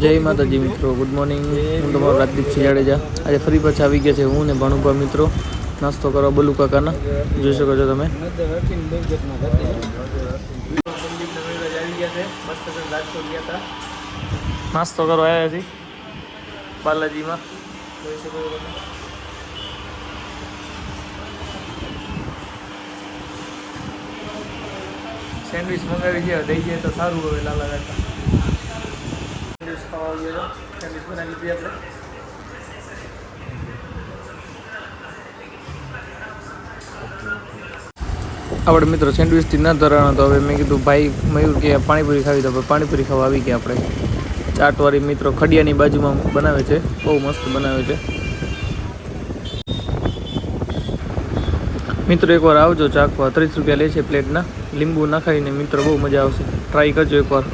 જય માતાજી મિત્રો ગુડ મોર્નિંગ હું તમારો રાજદીપ સિંહ જાડેજા આજે ફરી પાછા આવી ગયા છે હું ને ભાણુભા મિત્રો. નાસ્તો કરવા બલુ કાકાના. જોઈ શકો છો તમે. નાસ્તો કરવા આવ્યા છીએ બાલાજીમાં. જોઈ શકો છો તમે સેન્ડવિચ મંગાવી છે દઈ જાય તો સારું હવે લાલા કાકા. આવ્યો હતો સેન્ડવિચ બનાવી લીધી આપણે આપણે મિત્રો સેન્ડવિચથી ના ધરાણા તો હવે મેં કીધું, ભાઈ, મયુર કે પાણીપુરી ખાવી તો પાણીપુરી ખાવા આવી ગયા આપણે. ચાટવાળી મિત્રો ખડિયાની બાજુમાં બનાવે છે, બહુ મસ્ત બનાવે છે. મિત્રો એકવાર આવજો ચાખવા, ત્રીસ રૂપિયા લે છે પ્લેટના. લીંબુ નાખાઈને મિત્રો બહુ મજા આવશે. ટ્રાય કરજો એકવાર.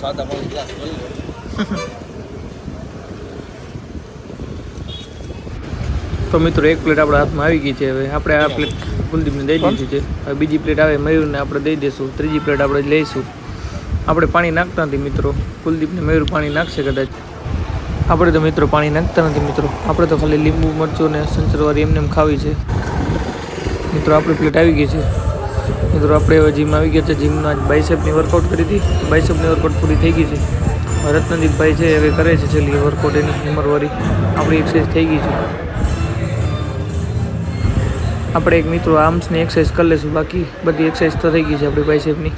સાદા પાણી ગ્લાસ લો. તો મિત્રો એક પ્લેટ આપણા હાથમાં આવી ગઈ છે. હવે આપણે આ પ્લેટ કુલદીપને દઈ દીધી છે. હવે બીજી પ્લેટ આવે મયુરને આપણે દઈ દઈશું ત્રીજી પ્લેટ આપણે લઈશું. આપણે પાણી નાખતા નથી મિત્રો. કુલદીપને મયુર પાણી નાખશે કદાચ. આપણે તો મિત્રો પાણી નાખતા નથી મિત્રો. આપણે તો ખાલી લીંબુ મરચું અને સંચરવારી એમને એમ ખાવી છે. મિત્રો આપણી પ્લેટ આવી ગઈ છે. મિત્રો, આપણે હવે જીમ આવી ગયા છે. જીમમાં આજ બાઇસેપની વર્કઆઉટ કરી હતી. બાઇસેપની વર્કઆઉટ પૂરી થઈ ગઈ છે. રત્નદીપભાઈ છે, હવે કરે છે છેલ્લી વર્કઆઉટ એની હિમરવાળી આપણી એક્સરસાઇઝ થઈ ગઈ છે. આપણે એક મિત્રો આર્મ્સની એક્સરસાઇઝ કરી લઈશું. બાકી બધી એક્સરસાઇઝ તો થઈ ગઈ છે આપણી બાઇસેપની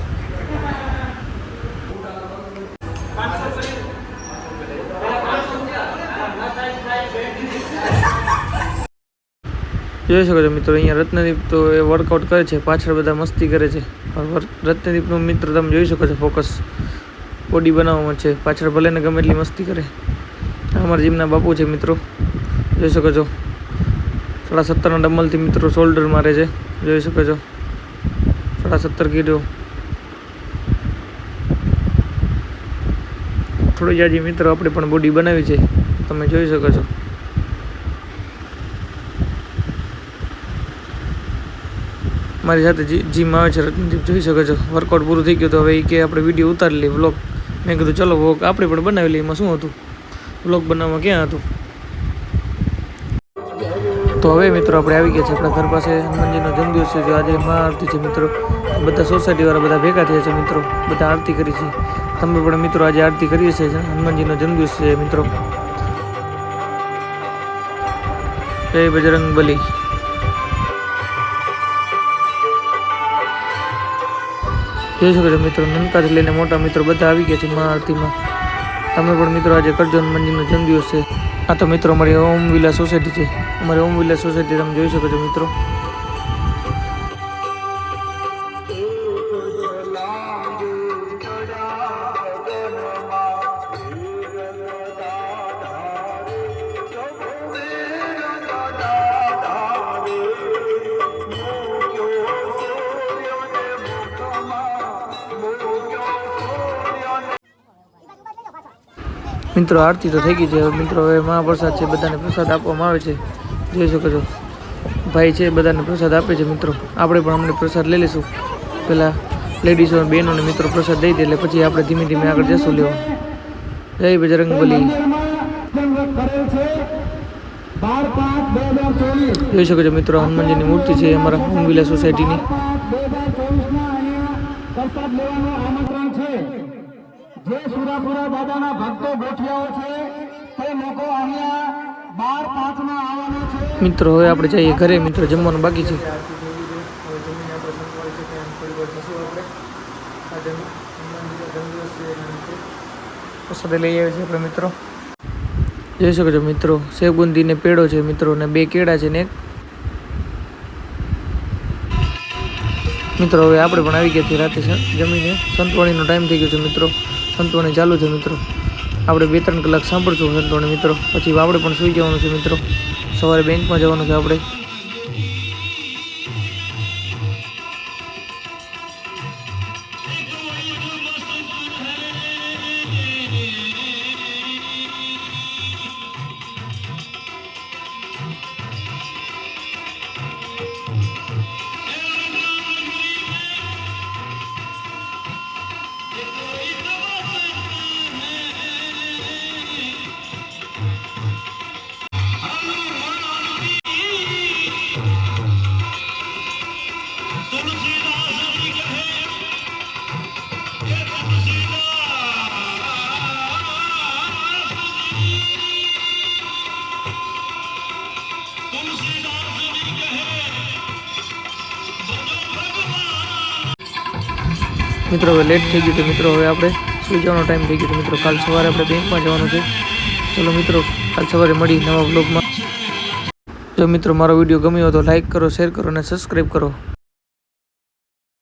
જોઈ શકો છો મિત્રો, અહીંયા રત્નદીપ તો એ વર્કઆઉટ કરે છે, પાછળ બધા મસ્તી કરે છે. રત્નદીપનું મિત્ર તમે જોઈ શકો છો ફોકસ બોડી બનાવવામાં છે. પાછળ ભલે ને ગમે એટલી મસ્તી કરે. અમારા જીમના બાપુ છે મિત્રો, જોઈ શકો છો. સાડા સત્તરના ડમ્બલથી મિત્રો શોલ્ડર મારે છે, જોઈ શકો છો. સાડા સત્તર કિલો. થોડી જાજી મિત્રો આપણે પણ બોડી બનાવી છે, તમે જોઈ શકો છો. મારી સાથે જીમ આવે છે, રત્નદીપ જોઈ શકો છો. વર્કઆઉટ પૂરું થઈ ગયું તો હવે એ કે આપણે વીડિયો ઉતારી લઈએ વ્લોગ મેં કીધું, ચલો વ્લોગ આપણે પણ બનાવી લઈએ. એમાં શું હતું? વ્લોગ બનાવવામાં ક્યાં હતું? તો હવે મિત્રો આપણે આવી ગયા છે આપણા ઘર પાસે. હનુમાનજીનો જન્મદિવસ છે, જો આજે મહાઆરતી છે મિત્રો. બધા સોસાયટીવાળા બધા ભેગા થયા છે મિત્રો. બધા આરતી કરી છે. તમે પણ મિત્રો આજે આરતી કરીએ છીએ. હનુમાનજીનો જન્મદિવસ છે મિત્રો. જય બજરંગ બલી જોઈ શકો છો મિત્રો, નનકાથી લઈને મોટા મિત્રો બધા આવી ગયા છે મહાઆરતીમાં તમે પણ મિત્રો આજે કરજો હનુમાનજીનો જન્મદિવસ છે. આ તો મિત્રો અમારી ઓમ વિલા સોસાયટી છે. અમારી ઓમ વિલા સોસાયટી તમે જોઈ શકો છો મિત્રો. મિત્રો, આરતી તો થઈ ગઈ છે. મિત્રો, હવે મહાપ્રસાદ છે. બધાને પ્રસાદ આપવામાં આવે છે. જોઈ શકો છો. ભાઈ છે, બધાને પ્રસાદ આપે છે, મિત્રો. આપણે પણ અમને પ્રસાદ લઈ લઈશું. પહેલાં લેડીઝો બહેનોને મિત્રો પ્રસાદ દઈ દે એટલે પછી આપણે ધીમે ધીમે આગળ જશું લેવા જય બજરંગ બલી જોઈ શકો છો મિત્રો, હનુમાનજીની મૂર્તિ છે અમારા હોમવિલા સોસાયટીની પ્રસાદ લેવાનું આમંત્રણ છે જે સુરાપુરા દાદાના ભક્તો ગોઠિયાઓ છે તે લોકો અહીંયા બાર પાંચમાં આવવાનું છે. મિત્રો હવે આપણે જઈએ ઘરે. મિત્રો જમવાનું બાકી છે. પ્રસાદે લઈ આવ્યા છે આપણે મિત્રો. જોઈ શકો છો મિત્રો સેવ ને પેડો છે મિત્રો ને બે કેળા છે ને એક. મિત્રો હવે આપણે પણ આવી ગયા છીએ રાતે જમીને. સંતવાણીનો ટાઈમ થઈ ગયો છે મિત્રો. સંતવાણી ચાલુ છે મિત્રો. આપણે બે ત્રણ કલાક સાંભળશું સંતોને મિત્રો. પછી આપણે પણ સૂઈ જવાનું છે મિત્રો. સવારે બેંકમાં જવાનું છે આપણે. મિત્રો, હવે લેટ થઈ ગયું તો મિત્રો, હવે આપણે સુઈ જવાનો ટાઈમ થઈ ગયો તો મિત્રો, કાલ સવારે આપણે બેંકમાં જવાનું છે. ચલો મિત્રો, કાલ સવારે મળી નવા બ્લોગમાં જો મિત્રો, મારો વીડિયો ગમ્યો તો લાઈક કરો શેર કરો અને સબસ્ક્રાઈબ કરો.